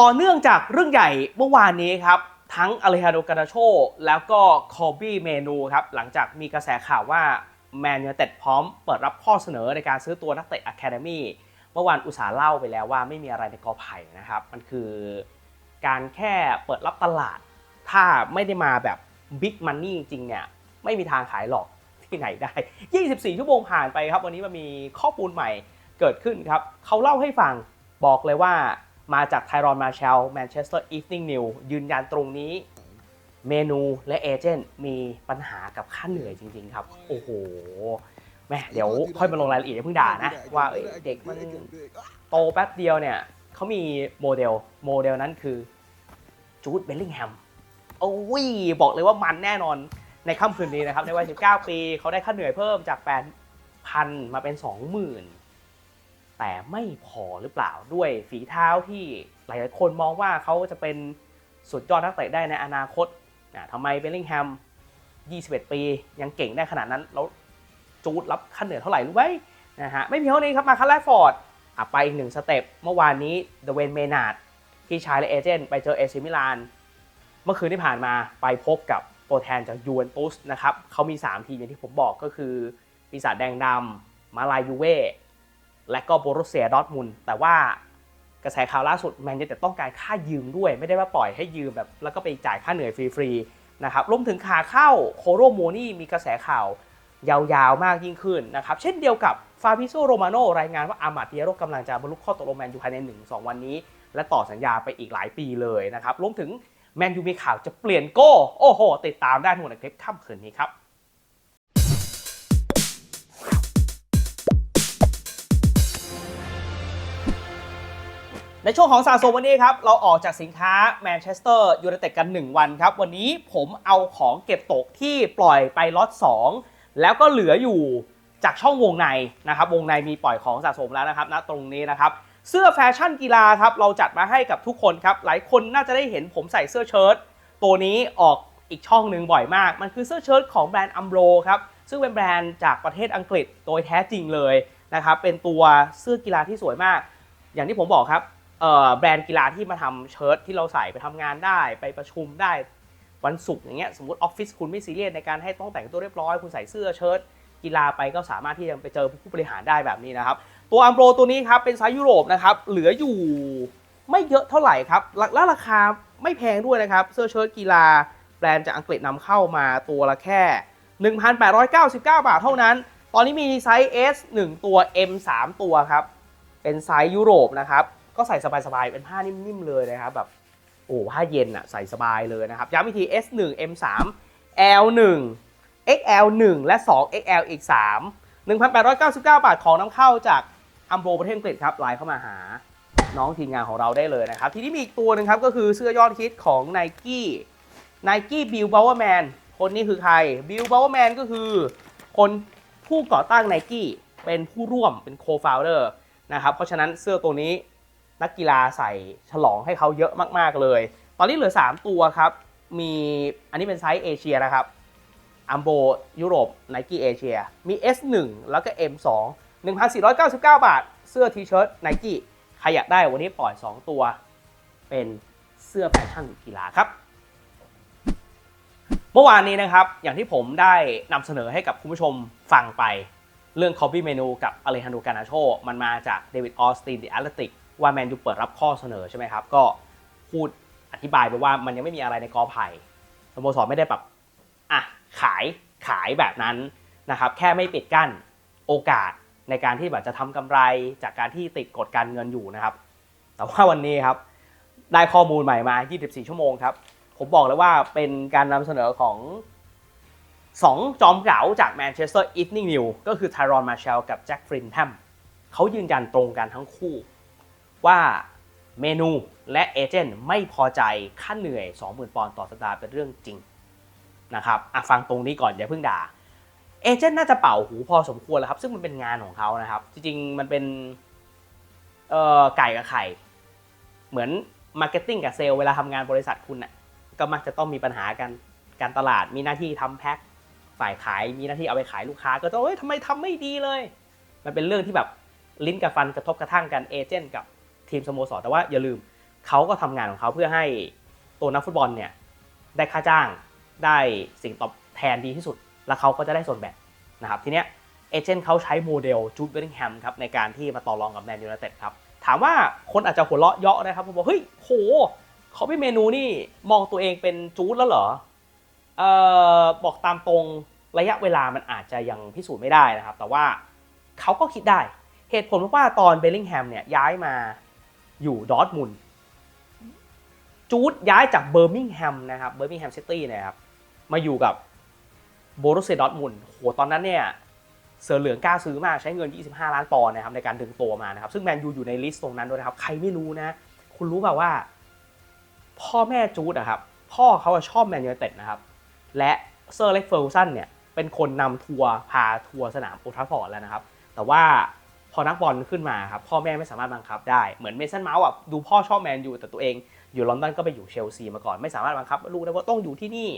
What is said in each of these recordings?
ต่อเนื่องจากเรื่องใหญ่เมื่อวานนี้ครับ ทั้งอเลฮาโดกา a าโชแล้วก็คอบี้เมนูครับ หลังจากมีกระแสข่าวว่าแมนยูเต็ดพร้อมเปิดรับข้อเสนอในการซื้อตัวนักเตะอะคาเดมี่เมื่อวานอุตสาห์เล่าไปแล้วว่าไม่มีอะไรในกอไผ่นะครับ มันคือการแค่เปิดรับตลาด ถ้าไม่ได้มาแบบบิ๊กมันนี่จริงๆเนี่ย ไม่มีทางขายหรอกที่ไหนได้ 24 ชั่วโมงผ่านไปครับ วันนี้มันมีข้อมูลใหม่เกิดขึ้นครับ เขาเล่าให้ฟังบอกเลยว่า มาจากไทรอนมาเชลแมนเชสเตอร์อีฟนิ่งนิวยืนยันตรงนี้ เมนูและเอเจนต์มีปัญหากับค่าเหนื่อยจริง ๆ ครับ โอ้โหแม่เดี๋ยวค่อยมาลงรายละเอียดเพิ่งด่านะ ว่าเอ้ยเด็กมันโตแป๊บเดียวเนี่ยเขามีโมเดลโมเดลนั้นคือจูดเบลลิงแฮมโอ้ยบอกเลยว่ามันแน่นอนในค่ำคืนนี้นะครับ ในวัย 19 ปี เขาได้ค่าเหนื่อยเพิ่มจาก 8,000 มาเป็น 20,000 แต่ไม่พอหรือเปล่าด้วยฝีเท้าที่หลายๆคนมองว่าเขาจะเป็นสุดยอดนักเตะได้ในอนาคตนะทำไมเบลลิงแฮม 21 ปียังเก่งได้ขนาดนั้น แล้วจูดรับค่าเหนือเท่าไหร่รู้ไหมนะฮะไม่เพียงเท่านี้ครับมาคัลแลฟอร์ดไปอีกหนึ่งสเต็ปเมื่อวานนี้เดเวนเมนาร์ดพี่ชายและเอเจนต์ไปเจอเอซิมิลาน เมื่อคืนที่ผ่านมาไปพบกับตัวแทนจากยูเวนตุสนะครับเขามี 3 ทีมอย่างที่ผมบอกก็คือปีศาจแดงดำมาลายยูเว่ และก็โบรุเซียดอร์ทมุนด์แต่ว่ากระแสข่าวล่าสุดแมนยูแต่ต้องการค่ายืมด้วย ไม่ได้ว่าปล่อยให้ยืมแบบแล้วก็ไปจ่ายค่าเหนื่อยฟรีๆนะครับรวมถึงขาเข้าโคโรโมนี่มีกระแสข่าวยาวๆมากยิ่งขึ้นนะครับเช่นเดียวกับฟาบิโซโรมาโนรายงานว่าอามาเดียโรกำลังจะบรรลุข้อตกลงแมนยูภายใน 1-2 วันนี้ และต่อสัญญาไปอีกหลายปีเลยนะครับรวมถึงแมนยูมีข่าวจะเปลี่ยนโก้โอ้โห ติดตามได้ทั้งหมดในคลิปค่ำคืนนี้ครับ ในช่วงของสะสมวันนี้ครับ เราออกจากสินค้าแมนเชสเตอร์ยูไนเต็ดกัน 1 วันครับ วันนี้ผมเอาของเก็บตกที่ปล่อยไปล็อต2 แล้วก็เหลืออยู่จากช่องวงในนะครับ วงในมีปล่อยของสะสมแล้วนะครับณตรงนี้นะครับ เสื้อแฟชั่นกีฬาครับ เราจัดมาให้กับทุกคนครับ หลายคนน่าจะได้เห็นผมใส่เสื้อเชิ้ตตัวนี้ออกอีกช่องหนึ่งบ่อยมาก มันคือเสื้อเชิ้ตของแบรนด์อัมโบรครับ ซึ่งเป็นแบรนด์จากประเทศอังกฤษโดยแท้จริงเลยนะครับ เป็นตัวเสื้อกีฬาที่สวยมาก อย่างที่ผมบอกครับ แบรนด์กีฬาที่มาทำเชิ้ตที่เราใส่ไปทำงานได้ไปประชุมได้วันศุกร์อย่างเงี้ยสมมติออฟฟิศคุณไม่ซีเรียสในการให้ต้องแต่งตัวเรียบร้อย คุณใส่เสื้อเชิ้ตกีฬาไปก็สามารถที่จะไปเจอผู้บริหารได้แบบนี้นะครับ ตัวอัมโบรตัวนี้ครับเป็นไซส์ยุโรปนะครับเหลืออยู่ไม่เยอะเท่าไหร่ครับและราคาไม่แพงด้วยนะครับเสื้อเชิ้ตกีฬาแบรนด์จากอังกฤษนำเข้ามาตัวละแค่ 1,899 บาทเท่านั้น ตอนนี้มีไซส์ S 1 ตัว M 3ตัวครับเป็นไซส์ยุโรปนะครับ ก็ใส่สบายๆเป็นผ้านิ่มๆเลยนะครับแบบโอ้ผ้าเย็นอะใส่สบายเลยนะครับย้ำอีกที S 1 M 3 L 1 XL 1 และ 2 XL อีก 3 1,899 บาทของนำเข้าจากอัมโบประเทศอังกฤษครับไลน์เข้ามาหาน้องทีมงานของเราได้เลยนะครับ ทีนี้มีอีกตัวหนึ่งครับ ก็คือเสื้อยอดฮิตของ n i กี้ n i กี้บิลบาวเวอร์แมนคนนี้คือใครบิลบาวเวอร์แมนก็คือ คนผู้ก่อตั้ง n i กี้เป็นผู้ร่วมเป็นโคฟาวเดอร์นะครับ เพราะฉะนั้นเสื้อตัวนี้ นักกีฬาใส่ฉลองให้เขาเยอะมากๆเลย ตอนนี้เหลือ 3 ตัวครับ มีอันนี้เป็นไซส์เอเชียนะครับอัมโบยุโรปไนกี้เอเชียมี S1 แล้วก็ M2 1,499 บาท เสื้อทีเชิ้ตไนกี้ใครอยากได้วันนี้ปล่อย 2 ตัว เป็นเสื้อแฟชั่นกีฬาครับ เมื่อวานนี้นะครับ อย่างที่ผมได้นำเสนอให้กับคุณผู้ชมฟังไป เรื่อง Copy Menu กับอเลฮันโดกานาโชมันมาจากเดวิดออสติน The Athletic ว่าแมนยูเปิดรับข้อเสนอใช่ไหมครับ ก็พูดอธิบายไปว่ามันยังไม่มีอะไรในกอไผ่สโมสรไม่ได้แบบอะขายขายแบบนั้นนะครับ แค่ไม่ปิดกั้นโอกาสในการที่แบบจะทำกำไรจากการที่ติดกฎการเงินอยู่นะครับ แต่ว่าวันนี้ครับ ได้ข้อมูลใหม่มา 24 ชั่วโมงครับ ผมบอกเลยว่าเป็นการนำเสนอของ 2 จอมเก๋าจากแมนเชสเตอร์อีฟนิ่งนิวก็คือไทรอนมาเชลกับแจ็คฟรินแทมเขายืนยันตรงกันทั้งคู่ ว่าเมนูและเอเจนต์ไม่พอใจค่าเหนื่อย 20,000 ปอนด์ต่อสัปดาห์เป็นเรื่องจริงนะครับฟังตรงนี้ก่อนอย่าเพิ่งด่าเอเจนต์น่าจะเป่าหูพอสมควรแล้วครับ ซึ่งมันเป็นงานของเขานะครับ จริงๆ มันเป็นเอ่อไก่กับไข่ เหมือนมาร์เก็ตติ้งกับเซลล์เวลาทำงานบริษัทคุณน่ะก็มักจะต้องมีปัญหากันการตลาดมีหน้าที่ทำแพ็คฝ่ายขายมีหน้าที่เอาไปขายลูกค้า ก็จะเอ้ยทำไมทำไม่ดีเลย มันเป็นเรื่องที่แบบลิ้นกับฟันกระทบกระทั่งกันเอเจนต์กับ ทีมสโมสรแต่ว่าอย่าลืมเขาก็ทำงานของเขาเพื่อให้ตัวนักฟุตบอลเนี่ยได้ค่าจ้างได้สิ่งตอบแทนดีที่สุด แล้วเขาก็จะได้ส่วนแบ่งนะครับทีเนี้ยเอเจนต์เขาใช้โมเดลจูดเบลลิงแฮมครับในการที่มาต่อรองกับแมนยูไนเต็ดครับถามว่าคนอาจจะหัวเราะเยาะนะครับผมบอกเฮ้ยโหเขาไม่เมนูนี่มองตัวเองเป็นจูดแล้วเหรอเอ่อบอกตามตรงระยะเวลามันอาจจะยังพิสูจน์ไม่ได้นะครับ แต่ว่าเขาก็คิดได้เหตุผลเพราะว่าตอนเบลลิงแฮมเนี่ยย้ายมา อยู่ดอร์ทมุนจูดย้ายจากเบอร์มิงแฮมนะครับเบอร์มิงแฮมซิตี้นะครับมาอยู่กับโบรุสเซดอร์ทมุนโหตอนนั้นเนี่ยเสือเหลืองกล้าซื้อมากใช้เงิน 25 ล้านปอนด์นะครับในการดึงตัวมานะครับ ซึ่งแมนยูอยู่ในลิสต์ตรงนั้นด้วยนะครับ ใครไม่รู้นะ คุณรู้เปล่าว่า พ่อแม่จูดอะครับพ่อเขาชอบแมนยูเต็ดนะครับ และเซอร์เล็กเฟอร์กูสันเนี่ยเป็นคนนำทัวร์พาทัวร์สนามโอลทราฟฟอร์ดแล้วนะครับ แต่ว่า พอนักบอลขึ้นมาครับพ่อแม่ไม่สามารถบังคับได้เหมือนเมสันเมาส์อะดูพ่อชอบแมนยูแต่ตัวเองอยู่ลอนดอนก็ไปอยู่เชลซีมาก่อนไม่สามารถบังคับลูกได้ว่าต้องอยู่ที่นี่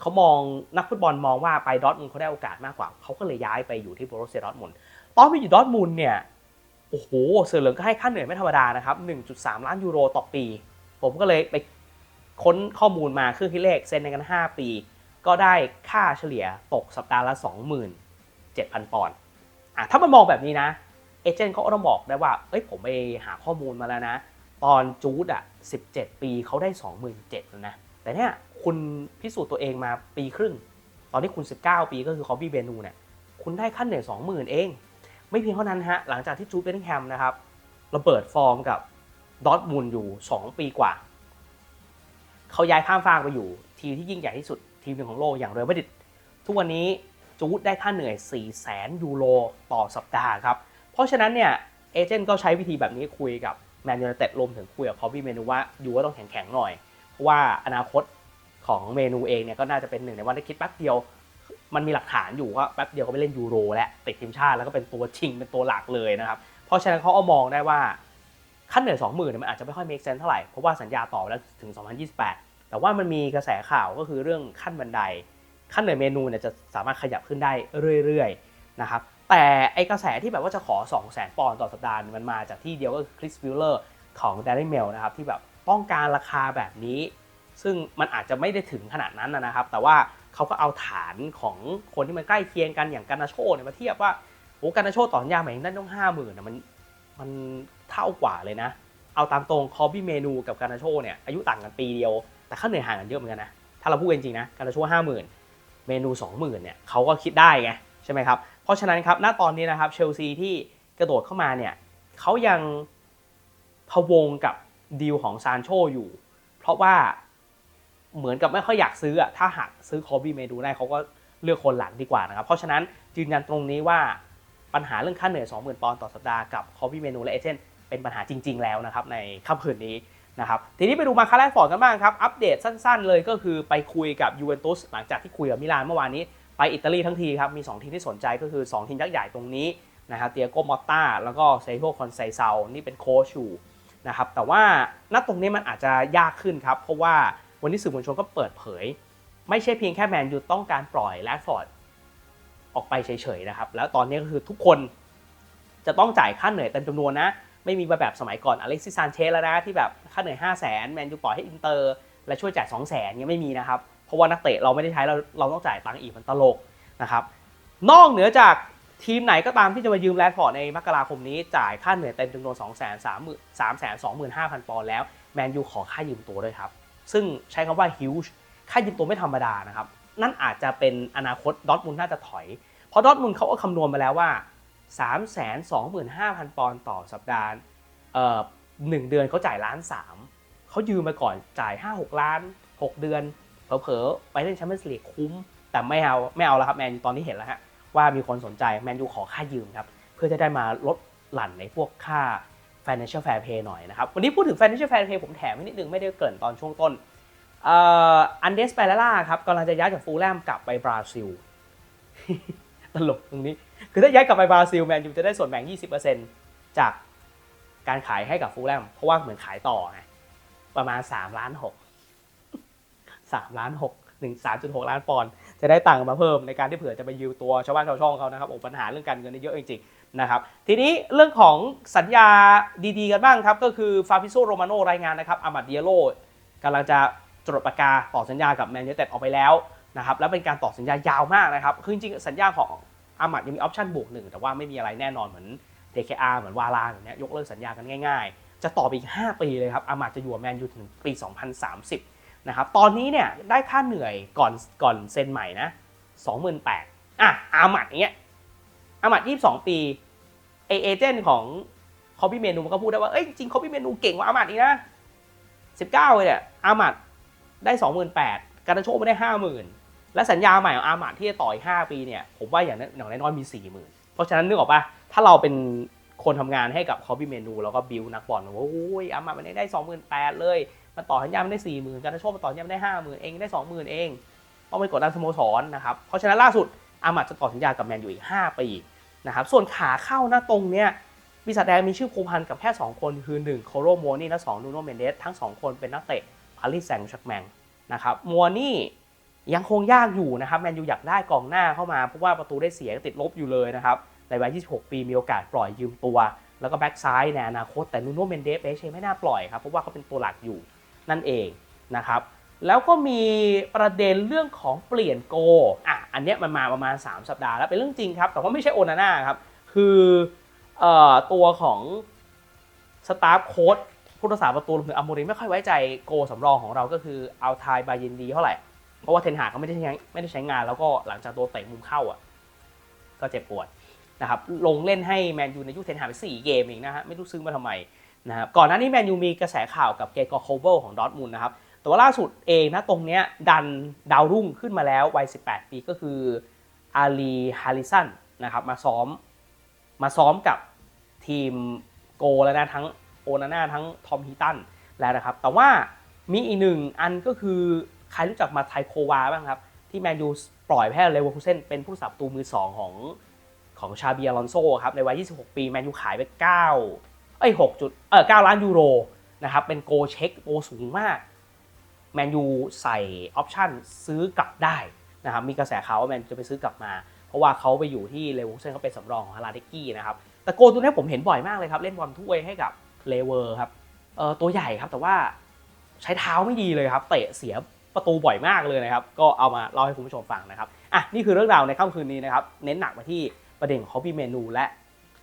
เขามองนักฟุตบอลมองว่าไปดอทมุนเขาได้โอกาสมากกว่าเขาก็เลยย้ายไปอยู่ที่โบรเซียดอร์ทมุนตอนไปอยู่ดอทมุนเนี่ยโอ้โหเสือเหลืองก็ให้ค่าเหนื่อยไม่ธรรมดานะครับ 1.3 ล้านยูโรต่อปี ผมก็เลยไปค้นข้อมูลมาเครื่องคิดเลขเซ็นในกัน 5 ปี ก็ได้ค่าเฉลี่ยตกสัปดาห์ละ 27,000 ปอนด์อะถ้ามันมองแบบนี้นะ เอเจนต์เขาก็ต้องบอกได้ว่า เอ้ยผมไปหาข้อมูลมาแล้วนะ ตอนจูดอะ 17 ปีเขาได้ 27,000แล้วนะ แต่เนี่ยคุณพิสูจน์ตัวเองมาปีครึ่ง ตอนที่คุณ 19 ปีก็คือคอบี้เบนูเนี่ย คุณได้ขั้นเหนื่อย20,000 เอง ไม่เพียงเท่านั้นฮะ หลังจากที่จูดเบนิงแฮมนะครับระเบิดฟอร์มกับดอทมุนด์อยู่ 2 ปีกว่า เขาย้ายข้ามฟากไปอยู่ ทีมที่ยิ่งใหญ่ที่สุดทีมหนึ่งของโลกอย่างเรอัลมาดริดทุกวันนี้จูดได้ค่าเหนื่อย 4 0 0 0 0 0 ยูโรต่อสัปดาห์ครับ เพราะฉะนั้นเนี่ยเอเจนต์ก็ใช้วิธีแบบนี้คุยกับแมนยูไนเต็ดรวมถึงคุยกับคอฟฟี่เมนูว่าอยูว่าต้องแข็งๆหน่อยเพราะว่าอนาคตของเมนูเองเนี่ยก็น่าจะเป็นหนึ่งในวันที่คิดแป๊บเดียว มันมีหลักฐานอยู่ว่าแป๊บเดียวก็ไปเล่นยูโรและติดทีมชาติแล้วก็เป็นตัวชิงเป็นตัวหลักเลยนะครับเพราะฉะนั้นเขาเอามองได้ว่าขั้นเหนื่อย20,000เนี่ยมันอาจจะไม่ค่อย make sense เท่าไหร่เพราะว่าสัญญาต่อแล้วถึง 2028 แต่ว่ามันมีกระแสข่าวก็คือเรื่องขั้นบันได ขั้นเหนื่อยเมนูเนี่ยจะสามารถขยับขึ้นได้เรื่อยๆนะครับ แต่ไอกระแสที่แบบว่าจะขอ 2 0 0 0 0ปอนด์ต่อสัปดาห์เนี่ยมันมาจากที่เดียวก็คือคริสวิลเลอร์ของ Daily Mail นะครับที่แบบต้องการราคาแบบนี้ ซึ่งมันอาจจะไม่ได้ถึงขนาดนั้นนะครับ แต่ว่าเขาก็เอาฐานของคนที่มันใกล้เคียงกันอย่างการนาโชเนี่ยมาเทียบว่าโอ้การนาโชต่อสัญญาใหม่นั่นต้องห้าหมื่นนะมันมันเท่ากว่าเลยนะ เอาตามตรงคอบี้เมนูกับการนาโชเนี่ยอายุต่างกันปีเดียว แต่ค่าเหนื่อยห่างกันเยอะเหมือนกันนะถ้าเราพูดจริงๆนะการนาโชห้าหมื่นเมนูสองหมื่นเนี่ยเขาก็คิดได้ไงใช่ไหมครับ เพราะฉะนั้นครับณตอนนี้นะครับเชลซีที่กระโดดเข้ามาเนี่ยเขายังพะวงกับดีลของซานโชอยู่ เพราะว่าเหมือนกับไม่ค่อยอยากซื้ออะถ้าหากซื้อคอบี้เมนูได้เขาก็เลือกคนหลังดีกว่านะครับ เพราะฉะนั้นยืนยันตรงนี้ว่าปัญหาเรื่องค่าเหนื่อย 20,000 ปอนด์ต่อสัปดาห์กับคอบี้เมนูและเอเจนต์เป็นปัญหาจริง ๆ แล้วนะครับในค่ำคืนนี้นะครับทีนี้ไปดูมาคาร์แลฟอร์ดกันบ้างครับ อัปเดตสั้น ๆ เลยก็คือไปคุยกับยูเวนตุสหลังจากที่คุยกับมิลานเมื่อวานนี้ ไปอิตาลีทั้งทีครับมี 2 ทีมที่สนใจก็คือ 2 ทีมยักษ์ใหญ่ตรงนี้นะครับเตียโกมอตตาแล้วก็เซโฮคอนไซเซานี่เป็นโค้ชอยู่นะครับแต่ว่าณตรงนี้มันอาจจะยากขึ้นครับ เพราะว่าวันนี้สื่อมวลชนก็เปิดเผย ไม่ใช่เพียงแค่แมนยูต้องการปล่อยแรดฟอร์ดออกไปเฉยๆนะครับแล้วตอนนี้ก็คือทุกคนจะต้องจ่ายค่าเหนื่อยเต็มจำนวนนะ ไม่มีแบบสมัยก่อนอเล็กซิสซานเชสแล้วนะที่แบบค่าเหนื่อย 5 0 0 0 0นแมนยูปล่อยให้อินเตอร์ และช่วยจ่าย 2 0 0 0 0นเนี่ยไม่มีนะครับ เพราะว่านักเตะเราไม่ได้ใช้เราเราต้องจ่ายตังค์อีกมันตลกนะครับนอกเหนือจากทีมไหนก็ตามที่จะมายืมแรดฟอร์ดในมกราคมนี้จ่ายค่าเหนื่อยเต็มจำนวน2 3 3 3 2 5 0 0 0ปอนด์แล้วแมนยูขอค่ายืมตัวด้วยครับ ซึ่งใช้คำว่า huge ค่ายืมตัวไม่ธรรมดานะครับ นั่นอาจจะเป็นอนาคตดอทมุนน่าจะถอย เพราะดอทมุนเขาก็คำนวณมาแล้วว่า 3 2 5 0 0 0 ปอนด์ต่อสัปดาห์เอ่อหนึ่งเดือนเขาจ่ายล้านสามเขายืมมาก่อนจ่าย 5 6 ล้าน 6 เดือน เผลอๆไปเล่นแชมเปี้ยนส์ลีกคุ้ม แต่ไม่เอาไม่เอาแล้วครับแมนยูตอนนี้เห็นแล้วฮะว่ามีคนสนใจแมนยูขอค่ายืมครับ เพื่อจะได้มาลดหลั่นในพวกค่า financial fair play หน่อยนะครับ วันนี้พูดถึง financial fair play ผมแถมนิดนึงไม่ได้เกินตอนช่วงต้นอันเดสเปเรล่าครับกำลังจะย้ายจากฟูลแลมกลับไปบราซิลตลกตรงนี้ คือถ้าย้ายกลับไปบราซิลแมนยูจะได้ส่วนแบ่ง 20%จากการขายให้กับฟูลแลมเพราะว่าเหมือนขายต่อไงประมาณ 3 ล้าน 6 3ล้าน6 1 3.6 ล้านปอนด์จะได้ตังค์มาเพิ่มในการที่เผื่อจะไปยืมตัวชาวบ้านชาวช่องเขานะครับโอ้ปัญหาเรื่องการเงินนี่เยอะจริงๆนะครับทีนี้เรื่องของสัญญาดีๆกันบ้างครับ ก็คือฟาบิโซโรมาโนรายงานนะครับอามัดเดียโลกำลังจะจดปากกาต่อสัญญากับแมนยูเต็ดออกไปแล้วนะครับแล้วเป็นการต่อสัญญายาวมากนะครับคือจริงๆสัญญาของอามัดยังมีออปชั่นบวกหนึ่งแต่ว่าไม่มีอะไรแน่นอนเหมือน DKR เหมือนวาลาอย่างเนี้ยยกเลิกสัญญากันง่าย ๆ จะต่อไปอีก 5 ปีเลยครับอามาดจะอยู่แมนยูถึงปี 2030 นะครับตอนนี้เนี่ยได้ค่าเหนื่อยก่อนก่อนเซ็นใหม่นะ28,000อะอามัดอย่างเงี้ยอามัด22ปีเอเอเจนต์ของคอปปี้เมนูก็พูดได้ว่าเอ้ยจริงคอปปี้เมนูเก่งกว่าอามัดอีกนะ19เลยเนี่ยอามัดได้28,000การาโชไม่ได้50,000และสัญญาใหม่ของอามัดที่จะต่ออีก5ปีเนี่ยผมว่าอย่างน้อยอย่างน้อยมี40,000เพราะฉะนั้นนึกออกปะถ้าเราเป็นคนทำงานให้กับคอปปี้เมนูแล้วก็บิวนักบอลว่าโอ้ยอามัดมันได้28,000เลย มันต่อสัญญามันได้40,000การาโชมันต่อสัญญามันได้50,000เองได้20,000เองต้องไปกดดันสโมสรนะครับเพราะฉะนั้นล่าสุดอามัดจะต่อสัญญากับแมนยูอีก5ปีนะครับส่วนขาเข้าหน้าตรงเนี้ยปีศาจแดงมีชื่อผูกพันกับแค่ 2 คนคือ 1 โคโรโมนี่และ2นูโนเมนเดสทั้ง 2 คนเป็นนักเตะปารีสแซงต์แชร์กแมงนะครับมัวนี่ยังคงยากอยู่นะครับแมนยูอยากได้กองหน้าเข้ามา เพราะว่าประตูได้เสียติดลบอยู่เลยนะครับในวัย 26 ปีมีโอกาสปล่อยยืมตัว แล้วก็แบ็กซ้ายในอนาคตแต่นูโนเมนเดสเปเชไม่น่าปล่อยครับเพราะว่าเขาเป็นตัวหลักอยู่ นั่นเองนะครับแล้วก็มีประเด็นเรื่องของเปลี่ยนโกอะอันเนี้ยมันมาประมาณ 3 สัปดาห์แล้วเป็นเรื่องจริงครับ แต่ว่าไม่ใช่โอนาน่าครับ คืออตัวของสตาฟโค้ดผู้รักษาประตูรวมถึงอัมโมริไม่ค่อยไว้ใจโกสำรองของเราก็คือเอาทายบายินดีเท่าไหร่ เพราะว่าเทนหากเขาไม่ได้ใช้ไม่ได้ใช้งาน แล้วก็หลังจากตัวเตะมุมเข้าอะก็เจ็บปวดนะครับลงเล่นให้แมนยูในยุคเทนหาไป4เกมเองนะฮะไม่รู้ซื้อมาทำไม นะครับก่อนหน้านี้แมนยูมีกระแสข่าวกับเกกอร์โคเวลของดอทมุนด์นะครับแต่ว่าล่าสุดเองนะตรงเนี้ยดันดาวรุ่งขึ้นมาแล้ววัย 18 ปีก็คืออาลีฮาริสันนะครับมาซ้อมมาซ้อมกับทีมโกแล้วนะทั้งโอนาน่าทั้งทอมฮีตันแล้วนะครับ แต่ว่ามีอีกหนึ่งอันก็คือใครรู้จักมาไทโควาบ้างครับที่แมนยูปล่อยแพ้เลเวอร์คูเซนเป็นผู้สับตูมือ 2 ของของชาบีอลอนโซครับในวัย 26 ปี แมนยูขายไป 9 เอ้ย6จุดเออ9ล้านยูโรนะครับเป็นโกเช็คโกสูงมากแมนยูใส่ออปชันซื้อกลับได้นะครับมีกระแสข่าวว่าแมนจะไปซื้อกลับมา เพราะว่าเขาไปอยู่ที่เลเวอร์เซนเขาเป็นสำรองของฮาราเดกี้นะครับแต่โกตัวนี้ผมเห็นบ่อยมากเลยครับ เล่นบอลถ้วยให้กับเลเวอร์ครับเออตัวใหญ่ครับแต่ว่าใช้เท้าไม่ดีเลยครับ เตะเสียประตูบ่อยมากเลยนะครับ ก็เอามาเล่าให้คุณผู้ชมฟังนะครับอะนี่คือเรื่องราวในค่ำคืนนี้นะครับ เน้นหนักไปที่ประเด็นของฮอบบี้เมนู และ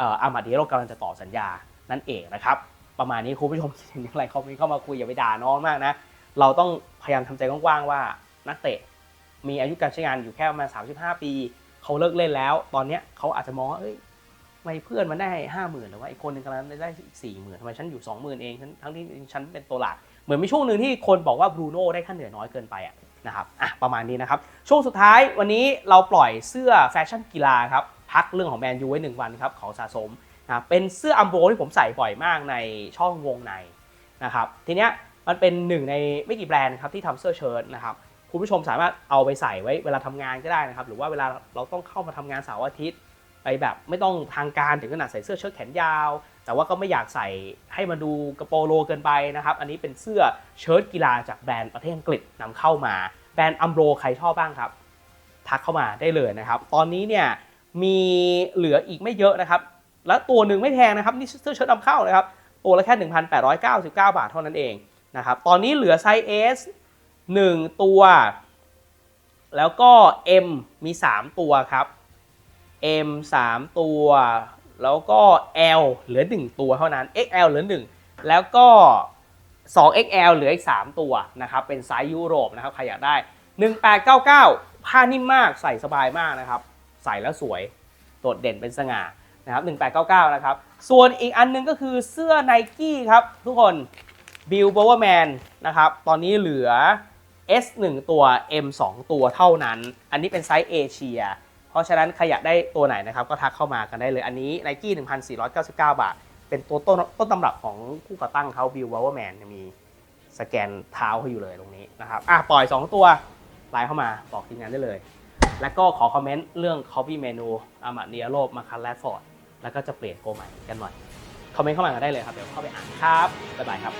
อออามาดีเรากำลังจะต่อสัญญา นั่นเองนะครับ ประมาณนี้คุณผู้ชมคิดเห็นอย่างไรคอมเมนต์เข้ามาคุยอย่าไปด่าน้องมากนะ เราต้องพยายามทำใจกว้างๆว่านักเตะมีอายุการใช้งานอยู่แค่ประมาณ35 ปี เขาเลิกเล่นแล้ว ตอนเนี้ยเขาอาจจะมองว่าเอ้ยทำไมเพื่อนมันได้ห้าหมื่นหรือว่าอีกคนหนึ่งกำลังได้อีกสี่หมื่นทำไมฉันอยู่สองหมื่นเองทั้งทั้งที่ฉันเป็นตัวหลักเหมือนมีช่วงหนึ่งที่คนบอกว่าบรูโน่ได้ค่าเหนื่อยน้อยเกินไปอะนะครับอะประมาณนี้นะครับ ช่วงสุดท้ายวันนี้เราปล่อยเสื้อแฟชั่นกีฬาครับ พักเรื่องของแมนยูไว้หนึ่งวันครับของสะสม นะเป็นเสื้ออัมโบที่ผมใส่บ่อยมากในช่องวงในนะครับทีเนี้ยมันเป็นหนึ่งในไม่กี่แบรนด์ครับที่ทำเสื้อเชิ้ตนะครับคุณผู้ชมสามารถเอาไปใส่ไว้เวลาทำงานก็ได้นะครับ หรือว่าเวลาเราต้องเข้ามาทำงานเสาร์อาทิตย์ไปแบบไม่ต้องทางการถึงขนาดใส่เสื้อเชิ้ตแขนยาว แต่ว่าก็ไม่อยากใส่ให้มาดูกระโปโลเกินไปนะครับ อันนี้เป็นเสื้อเชิ้ตกีฬาจากแบรนด์ประเทศอังกฤษนำเข้ามาแบรนด์อัมโบใครชอบบ้างครับ ทักเข้ามาได้เลยนะครับ ตอนนี้เนี่ยมีเหลืออีกไม่เยอะนะครับ และตัวหนึ่งไม่แพงนะครับนี่เสื้อเชิ้ตนำเข้านะครับตัวละแค่ 1,899 บาทเท่านั้นเองนะครับตอนนี้เหลือไซส์ S 1 ตัว แล้วก็ M มี 3 ตัวครับ M 3 ตัว แล้วก็ L เหลือ 1 ตัวเท่านั้น XL เหลือ 1 แล้วก็ 2XL เหลืออีก 3 ตัวนะครับเป็นไซส์ยุโรปนะครับใครอยากได้ 1899 ผ้านิ่มมากใส่สบายมากนะครับ ใส่แล้วสวย โดดเด่นเป็นสง่า นะครับ1899 นะครับ ส่วนอีกอันหนึงก็คือเสื้อ n i กี้ครับทุกคนบิล b บ w ว r m a n นนะครับ ตอนนี้เหลือ S 1 ตัว M 2 ตัวเท่านั้น อันนี้เป็นไซส์เอเชีย เพราะฉะนั้นใครอยากได้ตัวไหนนะครับ ก็ทักเข้ามากันได้เลย อันนี้ n i กี้1,499 บาท เป็นตัวต้นต้นตำรับของผู้ก่อตั้งเขาบิล b บ w ว r m a n มีสแกนเท้าเขาอยู่เลยตรงนี้นะครับ อะ ปล่อย 2 ตัวไลน์เข้ามาบอกทีมงานได้เลย แล้วก็ขอคอมเมนต์เรื่อง Coffee Menu อามาเนียโรบมาคันแรดฟอร์ด แล้วก็จะเปลี่ยนโกใหม่กันหน่อยคอมเมนต์เข้ามากันได้เลยครับเดี๋ยวเข้าไปอ่านครับบ๊ายบายครับ